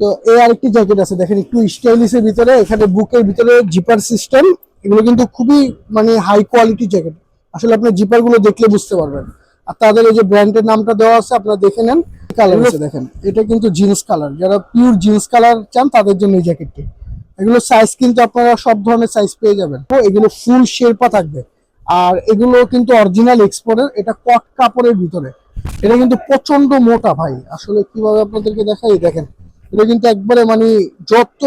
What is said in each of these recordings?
তো এই আরেকটি জ্যাকেট আছে দেখেন একটু স্টাইলিশের ভিতরে এখানে বুকের ভিতরে জিপার সিস্টেম এগুলো কিন্তু খুবই মানে হাই কোয়ালিটি জ্যাকেট আসলে আপনি জিপারগুলো দেখলে বুঝতে পারবেন। আর তাদের এই যে ব্র্যান্ডের নামটা দেওয়া আছে আপনারা দেখে নেন। কালার আছে দেখেন। এটা কিন্তু জিন্স কালার যারা পিওর জিন্স কালার চান তাদের জন্য এই জ্যাকেটটি এগুলো সাইজ কিন্তু আপনারা সব ধরনের সাইজ পেয়ে যাবেন। তো এগুলো ফুল শেরপা থাকবে। আর এগুলো কিন্তু অরিজিনাল এক্সপোর্টের এটা কট কাপড়ের ভিতরে। এটা কিন্তু প্রচণ্ড মোটা ভাই। আসলে কীভাবে আপনাদেরকে দেখাই দেখেন। এটা কিন্তু একবারে মানে যত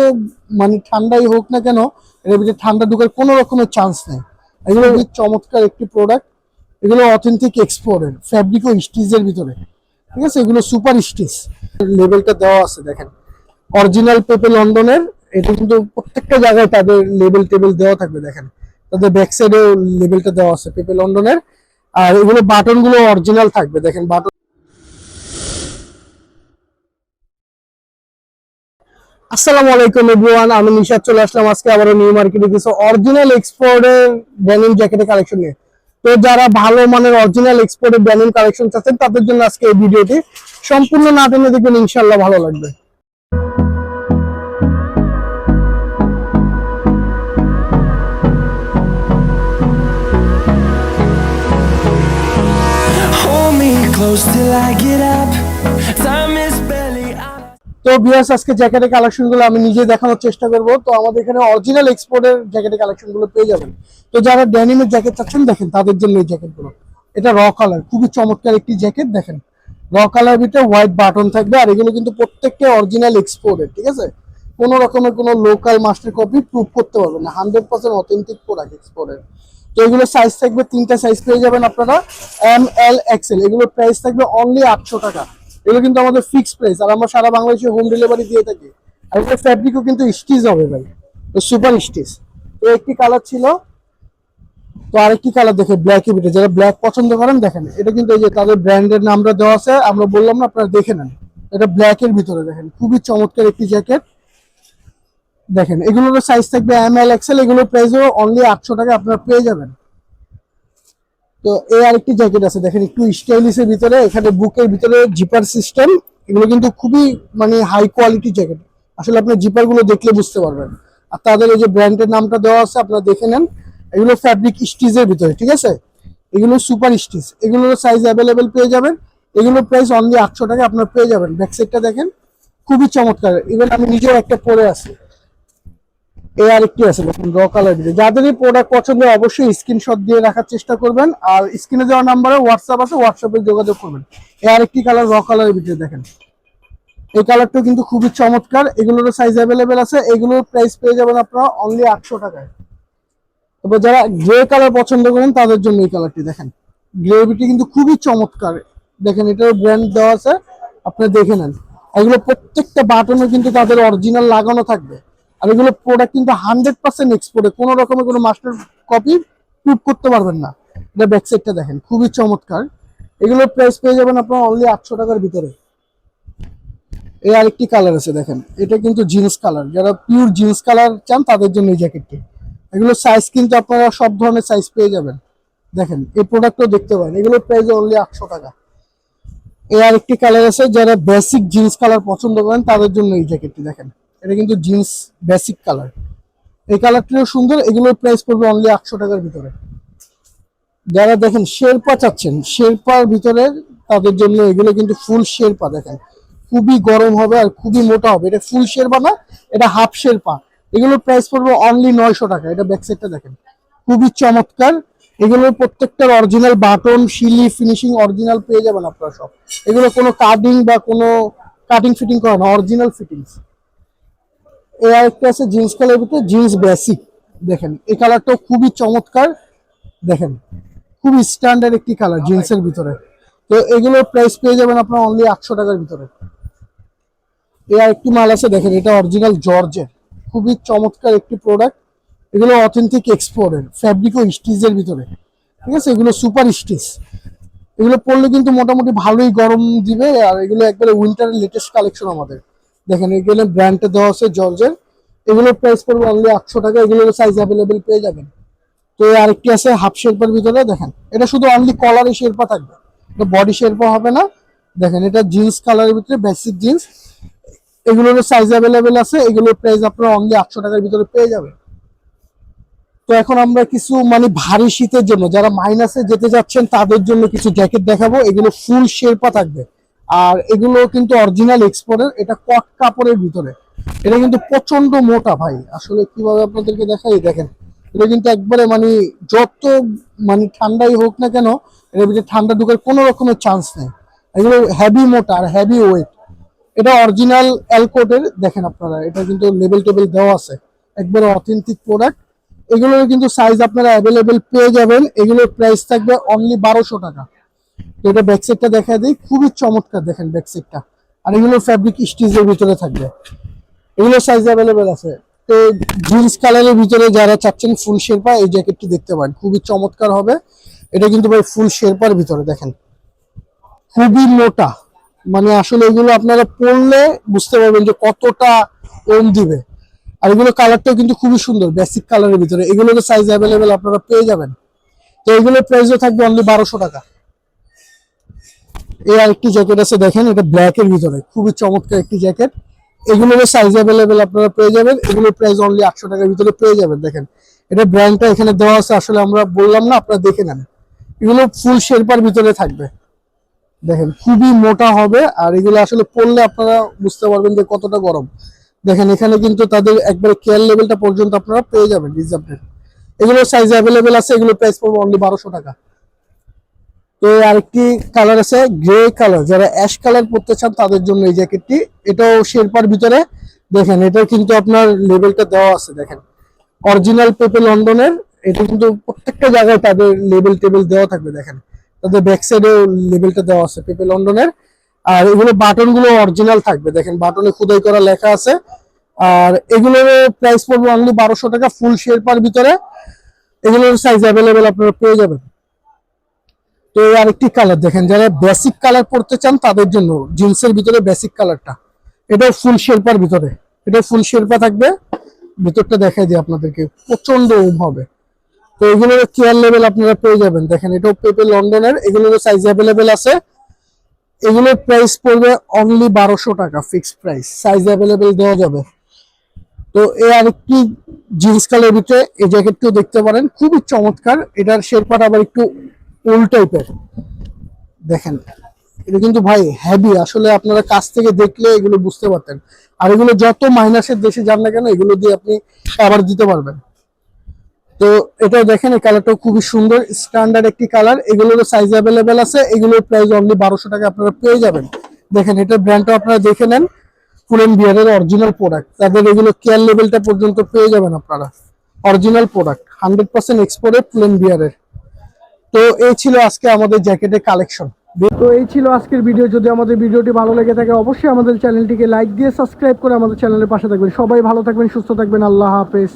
মানে ঠান্ডাই হোক না কেন এর ভিতরে ঠান্ডা ঢুকার কোনো রকমের চান্স নেই। এগুলো চমৎকার একটি প্রোডাক্ট এগুলো অথেন্টিক এক্সপোর্টের ফ্যাব্রিক ও স্টিচের ভিতরে। ঠিক আছে? এগুলো সুপার স্টিচ লেভেলটা দেওয়া আছে দেখেন। অরিজিনাল পেপে লন্ডনের এটা কিন্তু প্রত্যেকটা জায়গায় তাদের লেবেল টেবিল দেওয়া থাকবে দেখেন। তাদের ব্যাক সাইডে লেবেলটা দেওয়া আছে পেপে লন্ডনের। আর এগুলো বাটনগুলো অরিজিনাল থাকবে দেখেন। বাটন আসসালামু আলাইকুম এভরিওয়ান, আমি নিশাদ চলে আসলাম আজকে আবারও নিউ মার্কেটে কিছু অরিজিনাল এক্সপোর্টের ডেনিম জ্যাকেটের কালেকশন নিয়ে তো যারা ভালো মানের অরিজিনাল এক্সপোর্টের ডেনিম কালেকশন চাচ্ছেন, তাদের জন্য আজকে এই ভিডিওটি সম্পূর্ণ না টেনে দেখবেন ইনশাল্লাহ ভালো লাগবে close till I get up. Time. তো ভিউয়ার্স আজকে জ্যাকেটের কালেকশনগুলো আমি নিজে দেখানোর চেষ্টা করব। তো আমাদের এখানে অরিজিনাল এক্সপোর্টের জ্যাকেটের কালেকশনগুলো পেয়ে যাবেন। তো যারা ডেনিমের জ্যাকেট চাচ্ছেন, দেখেন তাদের জন্য এই জ্যাকেটগুলো এটা র কালার খুবই চমৎকার একটি জ্যাকেট দেখেন। র কালার ভিতরে হোয়াইট বাটন থাকবে, আর এগুলো কিন্তু প্রত্যেকটা অরিজিনাল এক্সপোর্টের ঠিক আছে? কোনো রকমের কোনো লোকাল মাস্টার কপি প্রুভ করতে পারবেন হান্ড্রেড পার্সেন্ট অথেন্টিক প্রোডাক্ট এক্সপোর্টের তো এগুলো সাইজ থাকবে, তিনটা সাইজ পেয়ে যাবেন আপনারা এম এল এক্সেল এগুলোর প্রাইস থাকবে অনলি আটশো টাকা। এগুলো কিন্তু আমাদের ফিক্স প্রাইস আর আমরা সারা বাংলাদেশে হোম ডেলিভারি দিয়ে থাকি। আর এগুলো ফ্যাব্রিকও কিন্তু স্টিচ হবে ভাই, তো সুপার স্টিচ তো একটি কালার ছিল, তো আরেকটি কালার দেখে ব্ল্যাক ভিতরে যারা ব্ল্যাক পছন্দ করেন, দেখেন, এটা কিন্তু এই যে তাদের ব্র্যান্ডের নামটা দেওয়া আছে, আমরা বললাম না, আপনারা দেখে নেন। এটা ব্ল্যাক এর ভিতরে, দেখেন, খুবই চমৎকার একটি জ্যাকেট দেখেন এগুলোর সাইজ থাকবে এম এল এক্সেল এগুলোর প্রাইসও অনলি আটশো টাকা আপনারা পেয়ে যাবেন। তো এই আরেকটি জ্যাকেট আছে, দেখেন একটু স্টাইলিশের ভিতরে, এখানে বুকের ভিতরে জিপার সিস্টেম এগুলো কিন্তু খুবই মানে হাই কোয়ালিটি জ্যাকেট আসলে আপনি জিপারগুলো দেখলে বুঝতে পারবেন। আর তাদের এই যে ব্র্যান্ডের নামটা দেওয়া আছে, আপনারা দেখে নেন। এগুলো ফ্যাব্রিক স্টিচের ভিতরে, ঠিক আছে? এগুলো সুপার স্টিচ এগুলোর সাইজ অ্যাভেলেবেল পেয়ে যাবেন। এগুলোর প্রাইস অনলি আটশো টাকা আপনার পেয়ে যাবেন। ব্যাক সাইডটা দেখেন, খুবই চমৎকার। ইভেন আমি নিজেও একটা পরে আছি। এই আরেকটি আছে দেখুন র কালার ভিতরে যাদের এই প্রোডাক্ট পছন্দ অবশ্যই স্ক্রিনশট দিয়ে রাখার চেষ্টা করবেন। আর স্ক্রিনে দেওয়া নাম্বারে হোয়াটসঅ্যাপ আছে হোয়াটসঅ্যাপে যোগাযোগ করবেন। এই আরেকটি কালার র কালারের ভিতরে দেখেন। এই কালারটা কিন্তু খুবই চমৎকার। এগুলোর সাইজ অ্যাভেলেবেল আছে। এগুলোর প্রাইস পেয়ে যাবেন আপনারা অনলি আটশো টাকায়। তবে যারা গ্রে কালার পছন্দ করেন, তাদের জন্য এই কালারটি দেখেন। গ্রে বিটি কিন্তু খুবই চমৎকার। দেখেন, এটার ব্র্যান্ড দেওয়া আছে। আপনারা দেখে নেন। এগুলো প্রত্যেকটা বাটনে কিন্তু তাদের অরিজিনাল লাগানো থাকবে। আর এগুলো প্রোডাক্ট কিন্তু হান্ড্রেড পার্সেন্ট এক্সপোর্টে কোনো রকমের কোনো মাস্টার কপি প্রুভ করতে পারবেন না। এটা ব্যাক সাইডটা দেখেন, খুবই চমৎকার। এগুলোর প্রাইস পেয়ে যাবেন আপনার অনলি আটশো টাকার ভিতরে। এই আরেকটি কালার আছে দেখেন, এটা কিন্তু জিন্স কালার যারা পিওর জিন্স কালার চান, তাদের জন্য এই জ্যাকেটটি এগুলো সাইজ কিন্তু আপনারা সব ধরনের সাইজ পেয়ে যাবেন। দেখেন, এই প্রোডাক্টও দেখতে পারেন, এগুলোর প্রাইস অনলি আটশো টাকা। এই আরেকটি কালার আছে, যারা বেসিক জিন্স কালার পছন্দ করেন, তাদের জন্য এই জ্যাকেটটি দেখেন। এটা কিন্তু জিন্স বেসিক কালার এই কালারটিও সুন্দর, এগুলোর প্রাইস পড়বে অনলি আটশো টাকার ভিতরে। যারা দেখেন শেরপা চাচ্ছেন, শেরপার ভিতরে তাদের জন্য এগুলো কিন্তু ফুল শেরপা দেখেন খুবই গরম হবে আর খুবই মোটা হবে। এটা ফুল শেরপা না, এটা হাফ শেরপা। এগুলোর প্রাইস পড়বে অনলি নয়শো টাকা, এটা ব্যাক সাইডটা দেখেন। খুবই চমৎকার। এগুলোর প্রত্যেকটার অরিজিনাল বাটন শিলি ফিনিশিং অরিজিনাল পেয়ে যাবেন আপনারা সব। এগুলো কোনো কাটিং বা কোনো কাটিং ফিটিং করা না অরিজিনাল ফিটিংস এই আরেকটা আছে জিন্স কালার ভিতরে জিন্স বেসিক দেখেন। এই কালারটাও খুবই চমৎকার, দেখেন। খুবই স্ট্যান্ডার্ড একটি কালার জিন্সের ভিতরে। তো এগুলোর প্রাইস পেয়ে যাবেন আপনার অনলি আটশো টাকার ভিতরে। এই আরেকটি মাল আছে, দেখেন, এটা অরিজিনাল জর্জের খুবই চমৎকার একটি প্রোডাক্ট এগুলো অথেন্টিক এক্সপোর্টের ফ্যাব্রিক ও স্টিচের ভিতরে। ঠিক আছে? এগুলো সুপার স্টিচ এগুলো পরলে কিন্তু মোটামুটি ভালোই গরম দিবে, আর এগুলো একবারে উইন্টারের লেটেস্ট কালেকশন আমাদের। দেখেন, এগুলো ব্র্যান্ডটা দেওয়া আছে জর্জের। এগুলোর প্রাইস পড়বে অনলি আটশো টাকা, এগুলোর সাইজ অ্যাভেলেবেল পেয়ে যাবেন। তো আরেকটি আছে হাফ শেরপার ভিতরে, দেখেন, এটা শুধু অনলি কলারে শেরপা থাকবে। এটা বডি শেরপা হবে না। দেখেন, এটা জিন্স কালারের ভিতরে বেসিক জিন্স এগুলোর সাইজ অ্যাভেলেবেল আছে, এগুলোর প্রাইস আপনারা অনলি আটশো টাকার ভিতরে পেয়ে যাবেন। তো এখন আমরা কিছু মানে ভারী শীতের জন্য, যারা মাইনাসে যেতে যাচ্ছেন, তাদের জন্য কিছু জ্যাকেট দেখাবো। এগুলো ফুল শেরপা থাকবে। আর এগুলো কিন্তু অরিজিনাল এক্সপোর্টের এটা কট কাপড়ের ভিতরে। এটা কিন্তু প্রচণ্ড মোটা ভাই। আসলে কীভাবে আপনাদেরকে দেখাই দেখেন। এটা কিন্তু একবারে মানে যত মানে ঠান্ডাই হোক না কেন, এর ভিতরে ঠান্ডা ঢুকার কোনো রকমের চান্স নেই। এগুলো হেভি মোটা আর হেভি ওয়েট এটা অরিজিনাল অ্যালকোটের দেখেন আপনারা, এটা কিন্তু লেবেল টেবিল দেওয়া আছে। একবারে অথেন্টিক প্রোডাক্ট এগুলোর কিন্তু সাইজ আপনারা অ্যাভেলেবেল পেয়ে যাবেন। এগুলোর প্রাইস থাকবে অনলি বারোশো টাকা। এটা ব্যাক সাইডটা দেখা দিই। খুবই চমৎকার দেখেন ব্যাক সাইডটা আর এগুলো ফ্যাব্রিক স্টিচের ভিতরে থাকবে। এগুলো সাইজ অ্যাভেলেবেল আছে। তো জিন্স কালারের ভিতরে যারা চাচ্ছেন ফুল শেরপা, এই জ্যাকেটটি দেখতে পারেন। খুবই চমৎকার হবে। এটা কিন্তু ভাই ফুল শেরপার ভিতরে দেখেন। খুবই মোটা। মানে আসলে এগুলো আপনারা পরলে বুঝতে পারবেন যে কতটা ওম দিবে। আর এগুলো কালারটাও কিন্তু খুবই সুন্দর বেসিক কালারের ভিতরে। এগুলো এগুলোর সাইজ অ্যাভেলেবেল আপনারা পেয়ে যাবেন। তো এগুলোর প্রাইসও থাকবে অনলি বারোশো টাকা। এই আরেকটি জ্যাকেট আছে, দেখেন, এটা ব্ল্যাক এর ভিতরে, খুবই চমৎকার একটি জ্যাকেট এগুলোর সাইজ অ্যাভেলেবেল আপনারা পেয়ে যাবেন, এগুলোর প্রাইস অনলি আটশো টাকার ভিতরে পেয়ে যাবেন, দেখেন। এটা ব্র্যান্ডটা এখানে দেওয়া আছে, আসলে আমরা বললাম না, আপনারা দেখে নেন। এগুলো ফুল শেরপার ভিতরে থাকবে। দেখেন, খুবই মোটা হবে, আর এগুলো আসলে পরলে আপনারা বুঝতে পারবেন যে কতটা গরম। দেখেন, এখানে কিন্তু তাদের একবারে কেয়ার লেভেলটা পর্যন্ত আপনারা পেয়ে যাবেন রিজার্ভের এগুলোর সাইজ অ্যাভেলেবেল আছে এগুলো প্রাইস পড়বে অনলি বারোশো টাকা। তো আরেকটি কালার আছে গ্রে কালার যারা অ্যাশ কালার পরতে চান, তাদের জন্য এই জ্যাকেটটি এটাও শেরপার ভিতরে। দেখেন এটা কিন্তু আপনার লেভেলটা দেওয়া আছে, দেখেন। অরিজিনাল পেপে লন্ডনের, এটা কিন্তু প্রত্যেকটা জায়গায় তাদের লেবেল টেবিল দেওয়া থাকবে, দেখেন। তাদের ব্যাক সাইডে লেবেলটা দেওয়া আছে, পেপে লন্ডনের। আর এগুলো বাটনগুলো অরিজিনাল থাকবে, দেখেন, বাটনে খোদাই করা লেখা আছে। আর এগুলোর প্রাইস পড়বে অনলি বারোশো টাকা ফুল শেরপার ভিতরে। এগুলোর সাইজ অ্যাভেলেবেল আপনারা পেয়ে যাবেন। তো আরেকটি কালার দেখেন, যারা বেসিক কালার পড়তে চান তাদের জন্য জিন্সের ভিতরে বেসিক কালারটা এটা ফুল শেরপার ভিতরে। এটা ফুল শেরপা থাকবে। ভিতরটা দেখাই দিই আপনাদেরকে, প্রচণ্ড উম হবে। তো এগুলোর কেয়ার লেভেল আপনারা পেয়ে যাবেন। দেখেন, এটাও পেপে লন্ডনের, এগুলোর সাইজ অ্যাভেলেবেল আছে। এগুলোর প্রাইস পড়বে অনলি বারোশো টাকা ফিক্সড প্রাইস সাইজ অ্যাভেলেবেল দেওয়া যাবে। তো এই আরেকটি জিন্স কালার ভিতরে এই জ্যাকেটটিও দেখতে পারেন। খুবই চমৎকার। এটার শেরপাটা আবার একটু ওল টাইপের দেখেন, এটা কিন্তু ভাই হেভি আসলে আপনারা কাছ থেকে দেখলে এগুলো বুঝতে পারতেন। আর এগুলো যত মাইনাসের দেশে যান না কেন, এগুলো দিয়ে আপনি আবার দিতে পারবেন। তো এটা দেখেন, এই কালারটাও খুবই সুন্দর। স্ট্যান্ডার্ড একটি কালার এগুলোর সাইজ অ্যাভেলেবেল আছে। এগুলোর প্রাইস অনলি বারোশো টাকা আপনারা পেয়ে যাবেন। দেখেন এটার ব্র্যান্ডটা আপনারা দেখে নেন। ফুল এন্ড বিয়ারের অরিজিনাল প্রোডাক্ট তাদের এগুলো কেয়ার লেভেলটা পর্যন্ত পেয়ে যাবেন আপনারা। Original product hundred percent exported full and বিয়ারের তো এই ছিল আজকে আমাদের জ্যাকেটের কালেকশন তো এই ছিল আজকের ভিডিও যদি আমাদের ভিডিওটি ভালো লেগে থাকে, অবশ্যই আমাদের চ্যানেলটিকে লাইক দিয়ে সাবস্ক্রাইব করে আমাদের চ্যানেলের পাশে থাকবেন। সবাই ভালো থাকবেন, সুস্থ থাকবেন। আল্লাহ হাফেজ।